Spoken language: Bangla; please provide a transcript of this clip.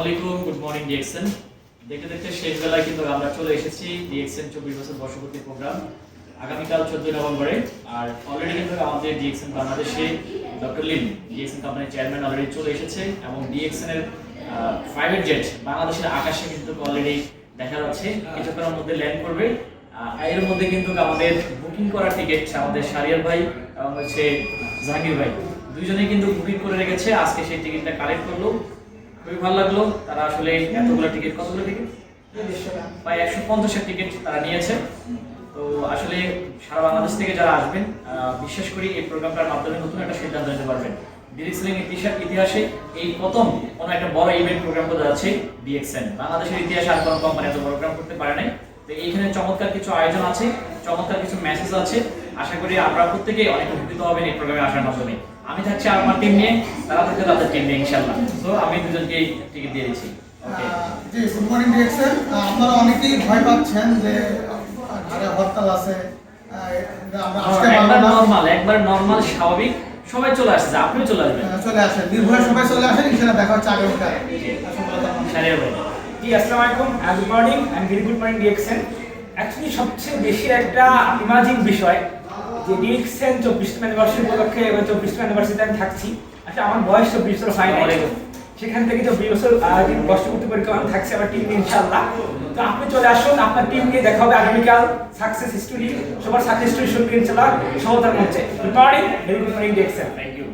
আলাইকুম গুড মর্নিং, ডিএক্সএন। দেখতে দেখতে শেষ বেলায় কিন্তু আমরা চলে এসেছি ডিএক্সএন চব্বিশ বছর বর্ষপূর্তি প্রোগ্রাম। আগামীকাল চোদ্দই নভেম্বরে, আর অলরেডি কিন্তু আমাদের ডিএক্সএন বাংলাদেশে ডক্টর ডিএক্সএন কোম্পানির চেয়ারম্যান অলরেডি চলে এসেছে, এবং ডিএক্সএন এর প্রাইভেট জেট বাংলাদেশের আকাশে কিন্তু অলরেডি দেখা যাচ্ছে। কিছুক্ষণের মধ্যে ল্যান্ড করবে। এর মধ্যে কিন্তু আমাদের বুকিং করা টিকিট আমাদের শারিয়ার ভাই এবং হচ্ছে জাহাঙ্গীর ভাই। দুইজনেই কিন্তু বুকিং করে রেখেছে। আজকে সেই টিকিটটা কালেক্ট করল। খুবই ভালো লাগল। তারা আসলে এতগুলো টিকিট কতগুলো টিকিট প্রায় একশো পঞ্চাশের টিকিট তারা নিয়েছে। তো আসলে সারা বাংলাদেশ থেকে যারা আসবেন বিশ্বাস করি এই প্রোগ্রামটার মাধ্যমে নতুন একটা সিদ্ধান্ত নিতে পারবেন। ডিরেক্সলিং ইতিহাস ইতিহাসে এই প্রথম কোনো একটা বড় ইভেন্ট প্রোগ্রাম করতে যাচ্ছে ডিএক্সএন বাংলাদেশের ইতিহাসে আর কোনো কোম্পানি এত বড় প্রোগ্রাম করতে পারে নাই। তো এইখানে চমৎকার কিছু আয়োজন আছে, চমৎকার কিছু মেসেজ আছে। আশা করি আপনারা প্রত্যেকেই অনেক উপকৃত হবেন এই প্রোগ্রামে আসার মাধ্যমে। আমি থাকছি আমার টিম নিয়ে তারা থাকছে তাদের টিম নিয়ে ইনশাল্লাহ তো আমি দুজনকে টিকিট দিয়ে দিচ্ছি। ওকে জি গুড মর্নিং ডিরেকশন আপনারা অনেকেই ভয় পাচ্ছেন যে ঘরে হরতাল আছে একবার নর্মাল একবার নর্মাল স্বাভাবিক। সবাই চলে আসছে আপনিও চলে আসবেন। চলে আসেন। নির্ভয়ে সবাই চলে আসেন ইনশাল্লাহ দেখা হচ্ছে আগামীকাল জি আসসালামু আলাইকুম good morning and very good morning DXN actually সবচেয়ে বেশি একটা ইমাজিং বিষয় যে ডিরেকশন চব্বিশতম অ্যানিভার্সারি উপলক্ষে এবং চব্বিশতম অ্যানিভার্সারিতে আমি থাকছি। আচ্ছা আমার বয়স চব্বিশ বছর হয় ওয়ালাইকুম। সেখান থেকে চব্বিশ বছর পরীক্ষা আমি থাকছি আমার টিম ইনশাআল্লাহ। তো আপনি চলে আসুন আপনার টিম নিয়ে দেখা হবে আগামীকাল। সাকসেস স্টোরি সবার সাকসেস স্টোরি শুনবেন ইনশাআল্লাহ সহতার মঞ্চে। Good morning very good morning direction thank you